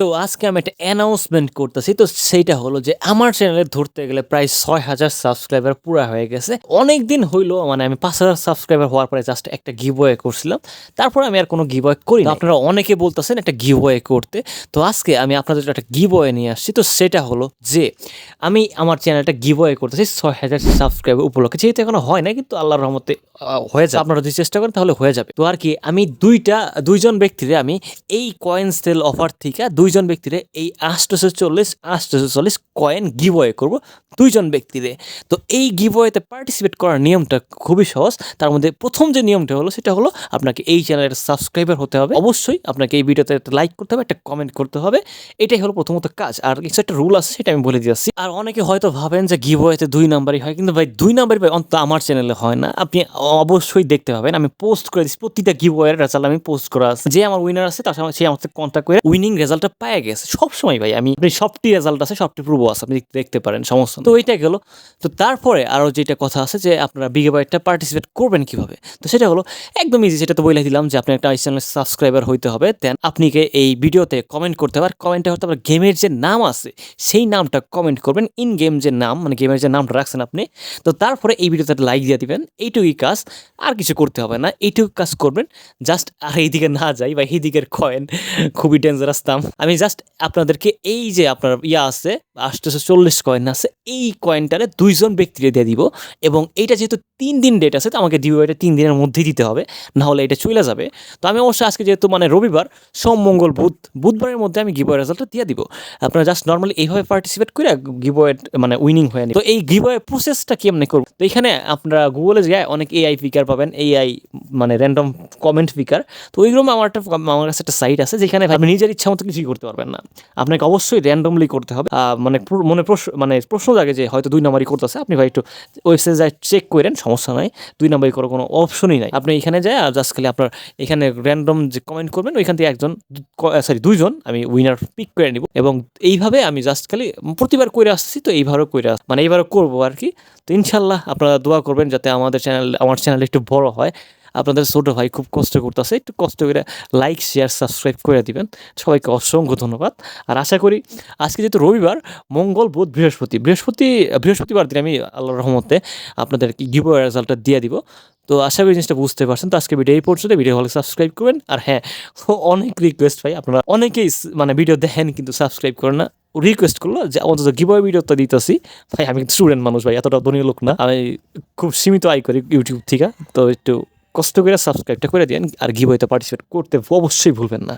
তো আজকে আমি একটা অ্যানাউন্সমেন্ট করতেছি। তো সেইটা হলো যে, আমার চ্যানেলে ধরতে গেলে প্রায় ছয় হাজার সাবস্ক্রাইবার পুরা হয়ে গেছে। অনেক দিন হইল মানে আমি পাঁচ হাজার সাবস্ক্রাইবার হওয়ার পরে জাস্ট একটা গিভওয়ে করছিলাম। তারপর আমি আর কোনো গিভওয়ে করি। আপনারা অনেকে বলতেছেন একটা গিভওয়ে করতে। তো আজকে আমি আপনাদের একটা গিভওয়ে নিয়ে আসছি। তো সেটা হলো যে, আমি আমার চ্যানেলটা গিভওয়ে করতেছি ছয় হাজার সাবস্ক্রাইবার উপলক্ষে। যেহেতু এখনও হয় না কিন্তু আল্লাহর রহমতে হয়ে যাবে। আপনারা যদি চেষ্টা করেন, তাহলে হয়ে যাবে। তো আর কি, আমি দুইটা, দুইজন ব্যক্তিরে আমি এই কয়েন সেল অফার থেকে দুইজন ব্যক্তিরে এই আটশোশো চল্লিশ আটশোশো চল্লিশ কয়েন গিভওয়ে করব দুইজন ব্যক্তিরে। তো এই গিভওয়েতে পার্টিসিপেট করার নিয়মটা খুবই সহজ। তার মধ্যে প্রথম যে নিয়মটা হলো, সেটা হলো আপনাকে এই চ্যানেলের সাবস্ক্রাইবার হতে হবে। অবশ্যই আপনাকে এই ভিডিওতে একটা লাইক করতে হবে, একটা কমেন্ট করতে হবে। এটাই হলো প্রথমত কাজ। আর কিছু একটা রুল আছে, সেটা আমি বলে দিয়েছি আর অনেকে হয়তো ভাবেন যে গিভওয়েতে দুই নাম্বারই হয়, কিন্তু ভাই, দুই নাম্বারই ভাই, অন্তত আমার চ্যানেলে হয় না। আপনি অবশ্যই দেখতে পাবেন। আমি পোস্ট করে দিচ্ছি প্রতিটা গিভওয়ের রেজাল্ট আমি পোস্ট করা আছে। যে আমার উইনার আছে, তার সে আমার কন্ট্যাক্ট করে উইনিং রেজাল্টটা পায় গেছে। সবসময় ভাই, আমি, আপনি সবটি রেজাল্ট আছে, সবটি প্রুভ আছে, আপনি দেখতে পারেন, সমস্যা নেই। তো এইটা গেল। তো তারপরে আরও যেটা কথা আছে যে, আপনারা বিগেবাইটটা পার্টিসিপেট করবেন কীভাবে? তো সেটা হলো, একদম ইজি সেটা তো বলে দিলাম যে, আপনি একটা চ্যানেলের সাবস্ক্রাইবার হইতে হবে। দেন আপনিকে এই ভিডিওতে কমেন্ট করতে হবে। আর কমেন্টে হতে হবে গেমের যে নাম আছে, সেই নামটা কমেন্ট করবেন। ইন গেম যে নাম মানে গেমের যে নামটা রাখছেন আপনি। তো তারপরে এই ভিডিওতে লাইক দিয়ে দিবেন। এইটুকুই কাজ, আর কিছু করতে হবে না। এইটুকু কাজ করবেন। জাস্ট আর এইদিকে না যাই বা এই দিকের কয়েন খুবই ডেঞ্জারাস দাম। আমি জাস্ট আপনাদেরকে এই যে আপনার ইয়া আছে আটশোশো চল্লিশ কয়েন আছে, এই কয়েনটারে দুইজন ব্যক্তিরে দিয়ে দিব এবং এইটা যেহেতু তিন দিন ডেট আছে, তো আমাকে ডিও এটা তিন দিনের মধ্যেই দিতে হবে না হলে এটা চলে যাবে। তো আমি অবশ্যই আজকে যেহেতু মানে রবিবার, সোম, মঙ্গল, বুধ, বুধবারের মধ্যে আমি গিবয়ের রেজাল্টটা দিয়ে দিব। আপনারা জাস্ট নর্মালি এইভাবে পার্টিসিপেট করে গিবয়ে মানে উইনিং হয়ে তো এই গিবয়ে প্রসেসটা কেমনে করব? তো এখানে আপনারা গুগলে যায় অনেক এআই ফিকার পাবেন এআই মানে র্যান্ডম কমেন্ট ফিকার তো ওইগুলো আমার একটা, আমার কাছে একটা সাইট আছে, যেখানে আপনি নিজের ইচ্ছা মতো কিছুই করতে পারবেন না। আপনাকে অবশ্যই র্যান্ডমলি করতে হবে। মানে মনে প্রশ্ন মানে প্রশ্ন জাগে যে হয়তো দুই নম্বরই করতেছে। আপনি ভাই একটু ওয়েবসাইটে যাই চেক করেন, সমস্যা নাই। দুই নম্বরই করার কোনো অপশনই নাই। আপনি এখানে যায় আর জাস্ট খালি আপনার এখানে র্যান্ডম যে কমেন্ট করবেন, ওইখান থেকে একজন সরি দুইজন আমি উইনার পিক করে নিব। এবং এইভাবে আমি জাস্ট খালি প্রতিবার করে আসছি তো এইভাবে করে আস- মানে এইবারও করব আর কি। তো ইনশাল্লাহ আপনারা দোয়া করবেন যাতে আমাদের চ্যানেল আমার চ্যানেল একটু বড় হয়। আপনাদের ছোটো ভাই খুব কষ্ট করতেছে, একটু কষ্ট করে লাইক শেয়ার সাবস্ক্রাইব করে দিবেন। সবাইকে অসংখ্য ধন্যবাদ। আর আশা করি আজকে যেহেতু রবিবার, মঙ্গল, বুধ, বৃহস্পতি বৃহস্পতি, বৃহস্পতিবার দিন আমি আল্লাহর রহমতে আপনাদের গিভো রেজাল্টটা দিয়ে দিব। তো আশা করি জিনিসটা বুঝতে পারছেন। তো আজকে ভিডিও এই পর্যন্ত। ভিডিও হলে সাবস্ক্রাইব করবেন। আর হ্যাঁ অনেক রিকোয়েস্ট ভাই, আপনারা অনেকেই মানে ভিডিও দেখেন কিন্তু সাবস্ক্রাইব করেন না। রিকোয়েস্ট করল যে অন্তত গিভওয়ে ভিডিওটা দিতেছি। ভাই, আমি স্টুডেন্ট মানুষ ভাই, এতটা ধনী লোক না। আমি খুব সীমিত আয় করি ইউটিউব থেকে। তো একটু কষ্ট করে সাবস্ক্রাইবটা করে দিন আর গিভওয়েতে পার্টিসিপেট করতে অবশ্যই ভুলবেন না।